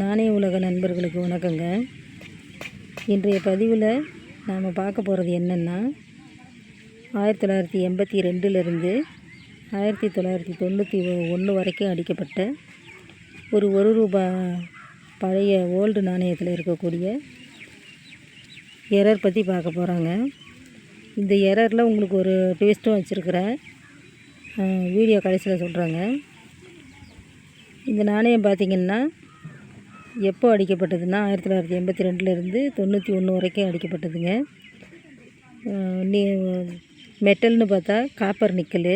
நாணய உலக நண்பர்களுக்கு வணக்கங்க. இன்றைய பதிவில் நாம் பார்க்க போகிறது என்னென்னா ஆயிரத்தி தொள்ளாயிரத்தி எண்பத்தி ரெண்டுலேருந்து ஆயிரத்தி தொள்ளாயிரத்தி தொண்ணூற்றி ஒன்று வரைக்கும் அடிக்கப்பட்ட ஒரு ஒரு ரூபா பழைய ஓல்டு நாணயத்தில் இருக்கக்கூடிய எரர் பற்றி பார்க்க போகிறாங்க இந்த எரரில் உங்களுக்கு ஒரு ட்விஸ்ட்டும் வச்சுருக்கிறேன் வீடியோ கடைசியில் சொல்கிறாங்க இந்த நாணயம் பார்த்திங்கன்னா எப்போ அடிக்கப்பட்டதுன்னா ஆயிரத்தி தொள்ளாயிரத்தி எண்பத்தி ரெண்டுலேருந்து தொண்ணூற்றி ஒன்று வரைக்கும் அடிக்கப்பட்டதுங்க. நீ மெட்டல்னு பார்த்தா காப்பர் நிக்கலு.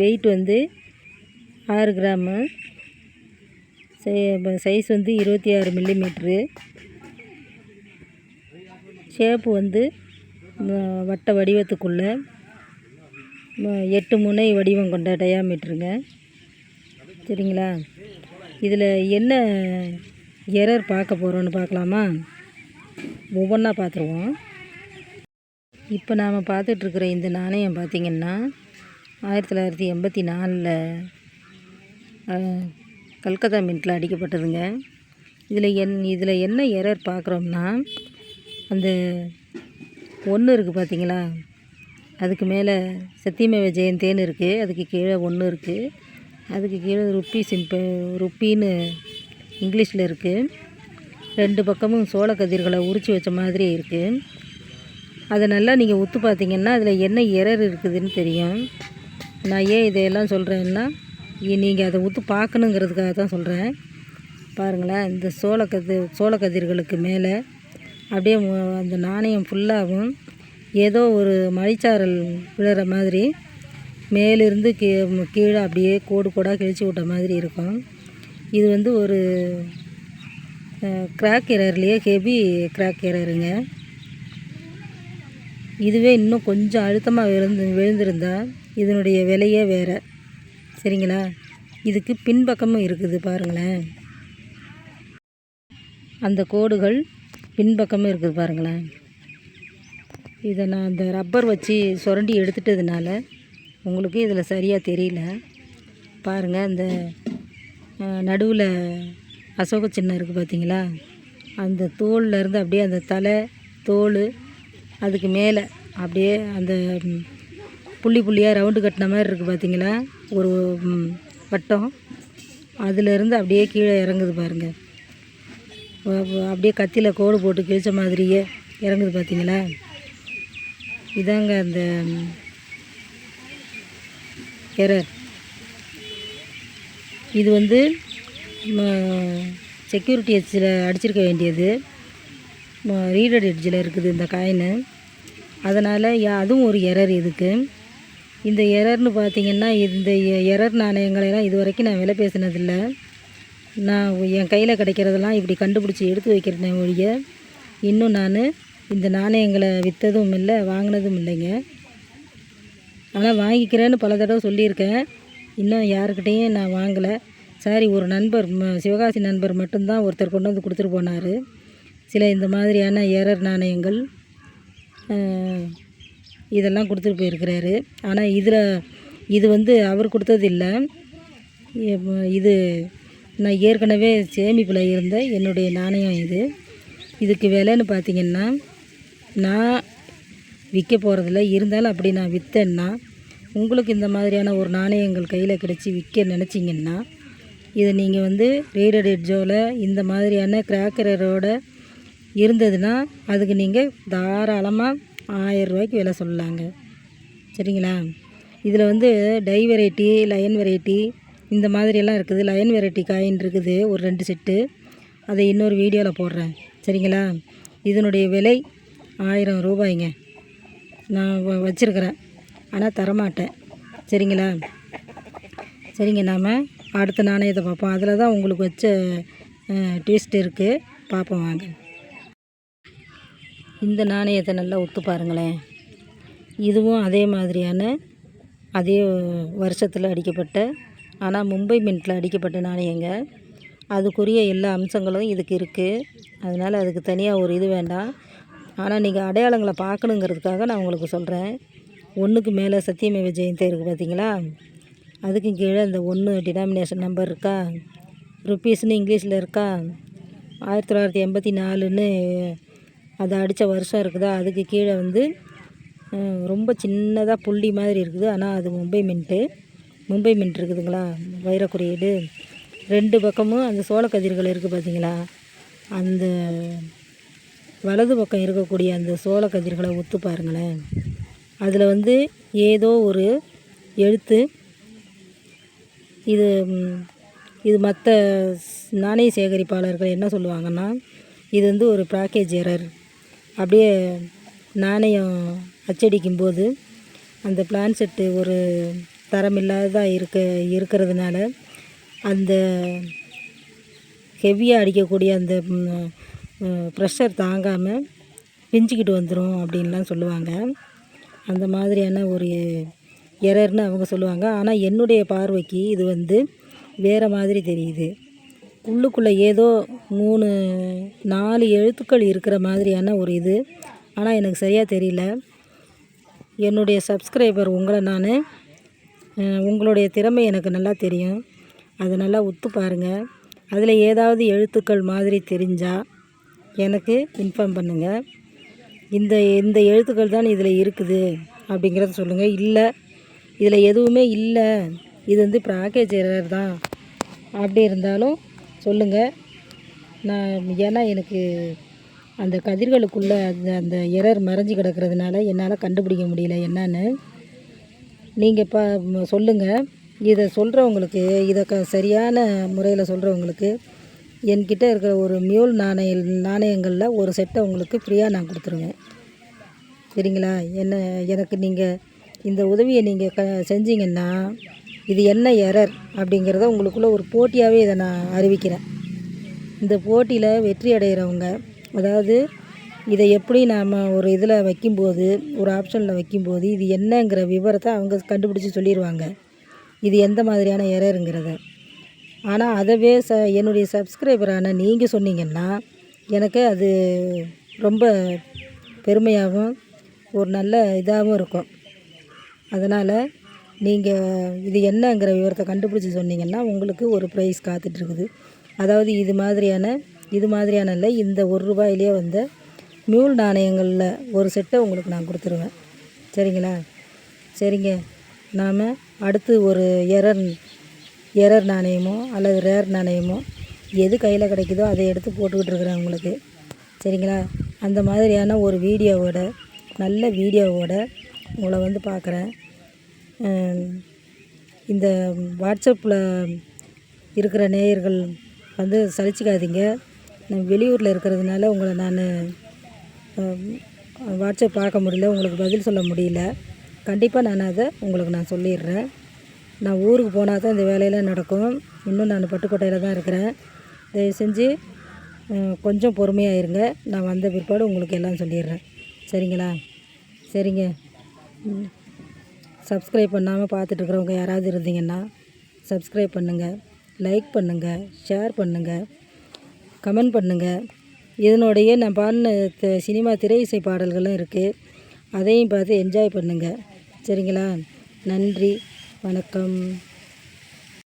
வெயிட் வந்து ஆறு கிராமு. சைஸ் வந்து இருபத்தி ஆறு மில்லிமீட்ரு. ஷேப்பு வந்து வட்ட வடிவத்துக்குள்ளே எட்டு முனை வடிவம் கொண்ட டயாமீட்ருங்க சரிங்களா? இதில் என்ன எரர் பார்க்க போகிறோன்னு பார்க்கலாமா? ஒவ்வொன்றா பார்த்துருவோம். இப்போ நாம் பார்த்துட்ருக்குற இந்த நாணயம் பார்த்திங்கன்னா ஆயிரத்தி தொள்ளாயிரத்தி எண்பத்தி நாலில் கல்கத்தா மின்ட்டில் அடிக்கப்பட்டதுங்க. இதில் என் இதில் என்ன எரர் பார்க்குறோம்னா அந்த ஒன்று இருக்குது பார்த்தீங்களா? அதுக்கு மேலே சத்தியமேவ ஜெயந்தேன்னு இருக்குது அதுக்கு கீழே ஒன்று இருக்குது அதுக்கு கீழே ருப்பி சிம்ப ருப்பின்னு இங்கிலீஷில் இருக்குது ரெண்டு பக்கமும் சோள கதிர்களை உரித்து வச்ச மாதிரி இருக்குது அதை நல்லா நீங்கள் உத்து பார்த்தீங்கன்னா அதில் என்ன எரர் இருக்குதுன்னு தெரியும். நான் ஏன் இதையெல்லாம் சொல்கிறேன்னா நீங்கள் அதை உத்து பார்க்கணுங்கிறதுக்காக தான் சொல்கிறேன் பாருங்களேன் இந்த சோள சோளக்கதிர்களுக்கு சோள கதிர்களுக்கு மேலே அப்படியே அந்த நாணயம் ஃபுல்லாகவும் ஏதோ ஒரு மழைச்சாரல் விழுற மாதிரி மேலிருந்து கீ கீழே அப்படியே கோடு கோடாக கிழிச்சு விட்ட மாதிரி இருக்கும். இது வந்து ஒரு கிராக் எரர்லேயே ஹெவி கிராக் எரருங்க இதுவே இன்னும் கொஞ்சம் அழுத்தமாக விழுந்து விழுந்திருந்தா இதனுடைய விலையே வேறு. சரிங்களா? இதுக்கு பின்பக்கமும் இருக்குது பாருங்களேன். அந்த கோடுகள் பின்பக்கமும் இருக்குது பாருங்களேன். இதை நான் அந்த ரப்பர் வச்சு சுரண்டி எடுத்துட்டதுனால உங்களுக்கு இதில் சரியாக தெரியல. பாருங்கள் அந்த நடுவில் அசோக சின்னம் இருக்குது பார்த்தீங்களா அந்த தோலில் இருந்து அப்படியே அந்த தலை தோல் அதுக்கு மேலே அப்படியே அந்த புள்ளி புள்ளியாக ரவுண்டு கட்டின மாதிரி இருக்குது பார்த்தீங்களா ஒரு வட்டம். அதுலேருந்து அப்படியே கீழே இறங்குது பாருங்கள் அப்படியே கத்தியில் கோடு போட்டு கிழிச்ச மாதிரியே இறங்குது பார்த்தீங்களா இதாங்க அந்த எரர். இது வந்து செக்யூரிட்டி எட்ஜில் அடிச்சிருக்க வேண்டியது. ரீடட் எட்ஜில் இருக்குது இந்த காயின் அதனால் அதுவும் ஒரு எரர் இதுக்கு. இந்த எரர்னு பார்த்தீங்கன்னா இந்த எரர் நாணயங்களெல்லாம் இது வரைக்கும் நான் விலை பேசினதில்லை. நான் என் கையில் கிடைக்கிறதெல்லாம் இப்படி கண்டுபிடிச்சி எடுத்து வைக்கிறேன் ஒழிய இன்னும் நான் இந்த நாணயங்களை விற்றதும் இல்லை வாங்கினதும் இல்லைங்க. ஆனால் வாங்கிக்கிறேன்னு பல தடவை சொல்லியிருக்கேன். இன்னும் யாருக்கிட்டேயும் நான் வாங்கலை. சாரி ஒரு நண்பர் சிவகாசி நண்பர் மட்டும்தான் ஒருத்தர் கொண்டு வந்து கொடுத்துட்டு போனார். சில இந்த மாதிரியான எரர் நாணயங்கள் இதெல்லாம் கொடுத்துட்டு போயிருக்கிறாரு. ஆனால் இதில் இது வந்து அவர் கொடுத்தது இல்லை இது நான் ஏற்கனவே சேமிப்பில் இருந்த என்னுடைய நாணயம் இது. இதுக்கு விலைன்னு பார்த்தீங்கன்னா நான் விற்க போகிறதில்ல இருந்தாலும் அப்படி நான் விற்றேன்னா உங்களுக்கு இந்த மாதிரியான ஒரு நாணயங்கள் கையில் கிடச்சி விற்க நினச்சிங்கன்னா இதை நீங்கள் வந்து ரீடட் எட்ஜோவில் இந்த மாதிரியான கிராக்கரோட இருந்ததுன்னா அதுக்கு நீங்கள் தாராளமாக ஆயிரம் ரூபாய்க்கு விலை சொல்லலாங்க. சரிங்களா? இதில் வந்து டை வெரைட்டி லயன் வெரைட்டி இந்த மாதிரியெல்லாம் இருக்குது. லயன் வெரைட்டி காயின் இருக்குது ஒரு ரெண்டு செட்டு அதை இன்னொரு வீடியோவில் போடுறேன். சரிங்களா? இதனுடைய விலை ஆயிரம் ரூபாய்ங்க. நான் வ- ஆனால் தரமாட்டேன். சரிங்களா? சரிங்க நாம் அடுத்த நாணயத்தை பார்ப்போம். அதில் தான் உங்களுக்கு வச்ச டேஸ்ட் இருக்குது பார்ப்போம் வாங்க. இந்த நாணயத்தை நல்லா ஒத்து பாருங்களேன். இதுவும் அதே மாதிரியான அதே வருஷத்தில் அடிக்கப்பட்ட ஆனால் மும்பை மின்ட்டில் அடிக்கப்பட்ட நாணயங்க. அதுக்குரிய எல்லா அம்சங்களும் இதுக்கு இருக்குது அதனால் அதுக்கு தனியாக ஒரு இது வேண்டாம். ஆனால் நீங்கள் அடையாளங்களை பார்க்கணுங்கிறதுக்காக நான் உங்களுக்கு சொல்கிறேன் ஒன்றுக்கு மேலே சத்தியமேவ ஜெயந்தி இருக்குது பார்த்தீங்களா? அதுக்கு கீழே அந்த ஒன்று டினாமினேஷன் நம்பர் இருக்கா? ருப்பீஸ்னு இங்கிலீஷில் இருக்கா? ஆயிரத்தி தொள்ளாயிரத்தி எண்பத்தி நாலுன்னு அதை அடித்த வருஷம் இருக்குதா? அதுக்கு கீழே வந்து ரொம்ப சின்னதாக புள்ளி மாதிரி இருக்குது. ஆனால் அது மும்பை மின்ட்டு மும்பை மின்ட் இருக்குதுங்களா? வைர குறியீடு ரெண்டு பக்கமும் அந்த சோளக்கதிர்கள் இருக்குது பார்த்தீங்களா? அந்த வலது பக்கம் இருக்கக்கூடிய அந்த சோளக்கதிர்களை ஒத்து பாருங்களேன். அதில் வந்து ஏதோ ஒரு எழுத்து. இது இது மற்ற நாணய சேகரிப்பாளர்கள் என்ன சொல்லுவாங்கன்னா இது வந்து ஒரு பேக்கேஜ் எரர் அப்படியே நாணயம் அச்சடிக்கும் போது அந்த பிளான் செட்டு ஒரு தரமில்லாததாக இருக்க இருக்கிறதுனால அந்த ஹெவியாக அடிக்கக்கூடிய அந்த ப்ரெஷர் தாங்காமல் பிஞ்சிக்கிட்டு வந்துடும் அப்படின்லாம் சொல்லுவாங்க. அந்த மாதிரியான ஒரு எரர்னு அவங்க சொல்லுவாங்க. ஆனால் என்னுடைய பார்வைக்கு இது வந்து வேறு மாதிரி தெரியுது. உள்ளுக்குள்ளே ஏதோ மூணு நாலு எழுத்துக்கள் இருக்கிற மாதிரியான ஒரு இது. ஆனால் எனக்கு சரியாக தெரியல. என்னுடைய சப்ஸ்கிரைபர் உங்களை நான் உங்களுடைய திறமை எனக்கு நல்லா தெரியும். அதை நல்லா ஒத்து பாருங்கள் அதில் ஏதாவது எழுத்துக்கள் மாதிரி தெரிஞ்சால் எனக்கு இன்ஃபார்ம் பண்ணுங்கள் இந்த இந்த எழுத்துக்கள் தான் இதில் இருக்குது அப்படிங்கிறத சொல்லுங்கள் இல்லை இதில் எதுவுமே இல்லை. இது வந்து பேக்கேஜ் எரர் தான். அப்படி இருந்தாலும் சொல்லுங்கள் நான் ஏன்னா எனக்கு அந்த கதிர்களுக்குள்ளே அந்த அந்த எரர் மறைஞ்சு கிடக்கிறதுனால என்னால் கண்டுபிடிக்க முடியல. என்னன்னு நீங்கள் இப்போ சொல்லுங்கள் இதை சொல்கிறவங்களுக்கு இதை க சரியான முறையில் சொல்கிறவங்களுக்கு என்கிட்ட இருக்கிற ஒரு மியூல் நாணய நாணயங்களில் ஒரு செட்டை உங்களுக்கு ஃப்ரீயாக நான் கொடுத்துருவேன் சரிங்களா? என்ன எனக்கு நீங்கள் இந்த உதவியை நீங்கள் க செஞ்சீங்கன்னா இது என்ன எரர் அப்படிங்கிறத உங்களுக்குள்ள ஒரு போட்டியாகவே இதை நான் அறிவிக்கிறேன். இந்த போட்டியில் வெற்றி அடைகிறவங்க அதாவது இதை எப்படி நாம் ஒரு இதில் வைக்கும்போது ஒரு ஆப்ஷனில் வைக்கும்போது இது என்னங்கிற விவரத்தை அவங்க கண்டுபிடிச்சி சொல்லிடுவாங்க இது எந்த மாதிரியான எரருங்கிறத ஆனால் அதவே ச என்னுடைய சப்ஸ்கிரைபரான நீங்கள் சொன்னீங்கன்னா எனக்கு அது ரொம்ப பெருமையாகவும் ஒரு நல்ல இதாகவும் இருக்கும். அதனால் நீங்கள் இது என்னங்கிற விவரத்தை கண்டுபிடிச்சி சொன்னீங்கன்னா உங்களுக்கு ஒரு ப்ரைஸ் காத்துட்ருக்குது. அதாவது இது மாதிரியான இது மாதிரியான இல்லை இந்த ஒரு ரூபாயிலேயே வந்த மியூல் நாணயங்களில் ஒரு செட்டை உங்களுக்கு நான் கொடுத்துருவேன். சரிங்களா? சரிங்க. நாம் அடுத்து ஒரு எரர் எரர் நாணயமோ அல்லது ரேர் நாணயமோ எது கையில் கிடைக்குதோ அதை எடுத்து போட்டுக்கிட்டு இருக்கிறேன் உங்களுக்கு. சரிங்களா? அந்த மாதிரியான ஒரு வீடியோவோட நல்ல வீடியோவோட உங்களை வந்து பார்க்குறேன். இந்த வாட்ஸ்அப்பில் இருக்கிற நேயர்கள் வந்து சலிச்சிக்காதீங்க. நான் வெளியூரில் இருக்கிறதுனால உங்களை நான் வாட்ஸ்அப் பார்க்க முடியல உங்களுக்கு பதில் சொல்ல முடியல. கண்டிப்பாக நான் அதை உங்களுக்கு நான் சொல்லிடுறேன். நான் ஊருக்கு போனால் தான் இந்த வேலையெல்லாம் நடக்கும். இன்னும் நான் பட்டுக்கோட்டையில் தான் இருக்கிறேன். தயவு செஞ்சு கொஞ்சம் பொறுமையாக இருங்க நான் வந்த பிற்பாடு உங்களுக்கு எல்லாம் சொல்லிடுறேன். சரிங்களா? சரிங்க. சப்ஸ்கிரைப் பண்ணாமல் பார்த்துட்ருக்குறவங்க யாராவது இருந்தீங்கன்னா சப்ஸ்கிரைப் பண்ணுங்கள் லைக் பண்ணுங்கள் ஷேர் பண்ணுங்கள் கமெண்ட் பண்ணுங்கள் இதனுடைய நான் பாடின த- சினிமா திரை இசை பாடல்களும் இருக்குது அதையும் பார்த்து என்ஜாய் பண்ணுங்கள் சரிங்களா? நன்றி. வணக்கம்.